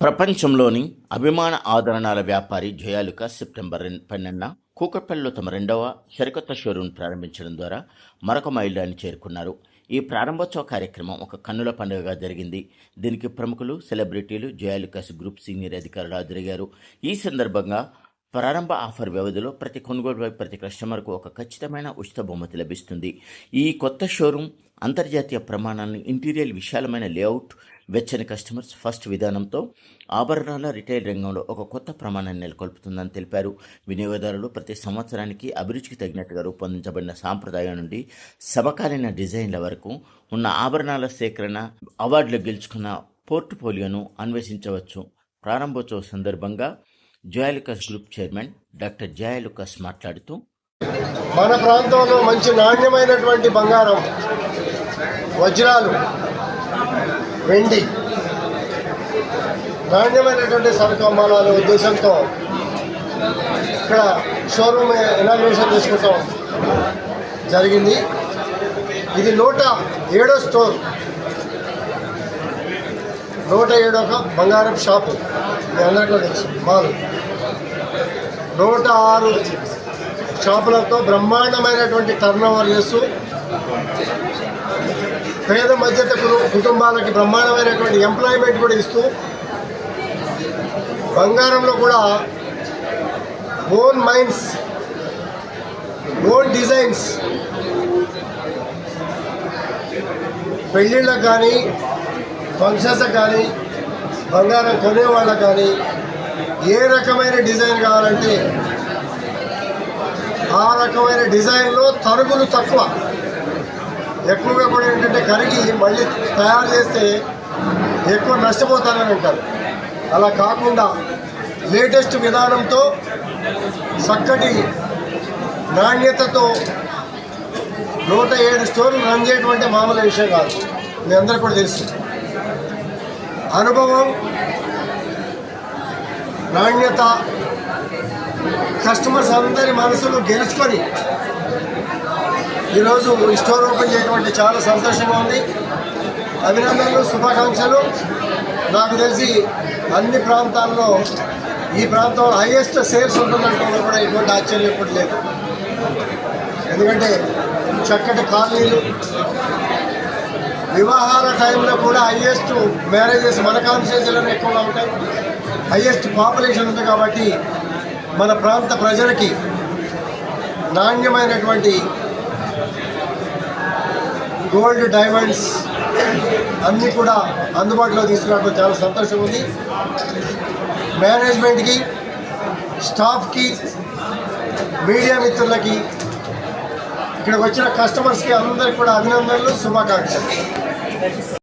ప్రపంచంలోని అభిమాన ఆదరణాల వ్యాపారి జయాలుక సెప్టెంబర్ పన్నెండున కూకట్పల్లిలో తమ రెండవ సరికొత్త షోరూమ్ ప్రారంభించడం ద్వారా మరొక మైలురాయిని చేరుకున్నారు. ఈ ప్రారంభోత్సవ కార్యక్రమం ఒక కన్నుల పండుగగా జరిగింది. దీనికి ప్రముఖులు సెలబ్రిటీలు జయాలుకాస్ గ్రూప్ సీనియర్ అధికారులు హాజరయ్యారు. ఈ సందర్భంగా ప్రారంభ ఆఫర్ వ్యవధిలో ప్రతి కొనుగోలుపై ప్రతి కస్టమర్కు ఒక ఖచ్చితమైన ఉచిత బహుమతి లభిస్తుంది. ఈ కొత్త షోరూమ్ అంతర్జాతీయ ప్రమాణాలను ఇంటీరియర్ విశాలమైన లేఅవుట్ వెచ్చని కస్టమర్స్ ఫస్ట్ విధానంతో ఆభరణాల రిటైల్ రంగంలో ఒక కొత్త ప్రమాణాన్ని నెలకొల్పుతుందని తెలిపారు. వినియోగదారులు ప్రతి సంవత్సరానికి అభిరుచికి తగినట్టుగా రూపొందించబడిన సాంప్రదాయం నుండి సమకాలీన డిజైన్ల వరకు ఉన్న ఆభరణాల సేకరణ అవార్డులు గెలుచుకున్న పోర్ట్ఫోలియోను అన్వేషించవచ్చు. ప్రారంభోత్సవ సందర్భంగా Joyalukkas group chairman doctor Joyalukkas మాట్లాడుతూ మన ప్రాంతంలో మంచి నాణ్యమైనటువంటి బంగారం వజ్రాలు వెండి. నాణ్యమైనటువంటి సరుకు అమ్మాలనే ఉద్దేశంతో ఇక్కడ షోరూమ్ ఇనాగ్రేషన్ చేసుకుంటాం జరిగింది. ఇది నూట ఏడో స్టోర్. నూట ఏడో ఒక బంగారం షాపు. మీ అందరికీ తెలుసు. మాల్. నూట ఆరు షాపులతో బ్రహ్మాండమైనటువంటి టర్న్ ఓవర్ చేస్తూ పేద మధ్యత కుటుంబాలకి బ్రహ్మాండమైనటువంటి ఎంప్లాయ్మెంట్ కూడా ఇస్తూ బంగారంలో కూడా ఓన్ మైన్స్ ఓన్ డిజైన్స్ పెళ్ళిళ్ళకు కానీ ఫంక్షన్స్కి కానీ బంగారం కొనేవాళ్ళకు కానీ ఏ రకమైన డిజైన్ కావాలంటే ఆ రకమైన డిజైన్లో తరుగులు తక్కువ. ఎక్కువగా కూడా ఏంటంటే కరిగి మళ్ళీ తయారు చేస్తే ఎక్కువ నష్టపోతారని అంటారు. అలా కాకుండా లేటెస్ట్ విధానంతో చక్కటి నాణ్యతతో నూట ఏడు స్టోర్లు రన్ చేయడం అంటే మామూలు విషయం కాదు. మీ అందరూ కూడా తెలుసు. అనుభవం నాణ్యత కస్టమర్స్ అందరి మనసులు గెలుచుకొని ఈరోజు ఈ స్టోర్ ఓపెన్ చేయడం అంటే చాలా సంతోషంగా ఉంది. అభినందనలు శుభాకాంక్షలు. నాకు తెలిసి అన్ని ప్రాంతాల్లో ఈ ప్రాంతంలో హైయెస్ట్ సేల్స్ ఉంటుందంటే కూడా ఎటువంటి ఆశ్చర్యం ఇప్పుడు లేదు. ఎందుకంటే చక్కటి కాలనీలు. వివాహాల టైంలో కూడా హైయెస్ట్ మ్యారేజెస్ మన కాన్స్టిట్యూన్సీలోనే ఎక్కువగా ఉంటాయి. హైయెస్ట్ పాపులేషన్ ఉంది కాబట్టి మన ప్రాంత ప్రజలకి నాణ్యమైనటువంటి గోల్డ్ డైమండ్స్ అన్నీ కూడా అందుబాటులో తీసుకురావడం చాలా సంతోషం ఉంది. మేనేజ్మెంట్కి స్టాఫ్కి మీడియా మిత్రులకి ఇక్కడికి వచ్చిన కస్టమర్స్కి అందరికీ కూడా అభినందనలు శుభాకాంక్షలు.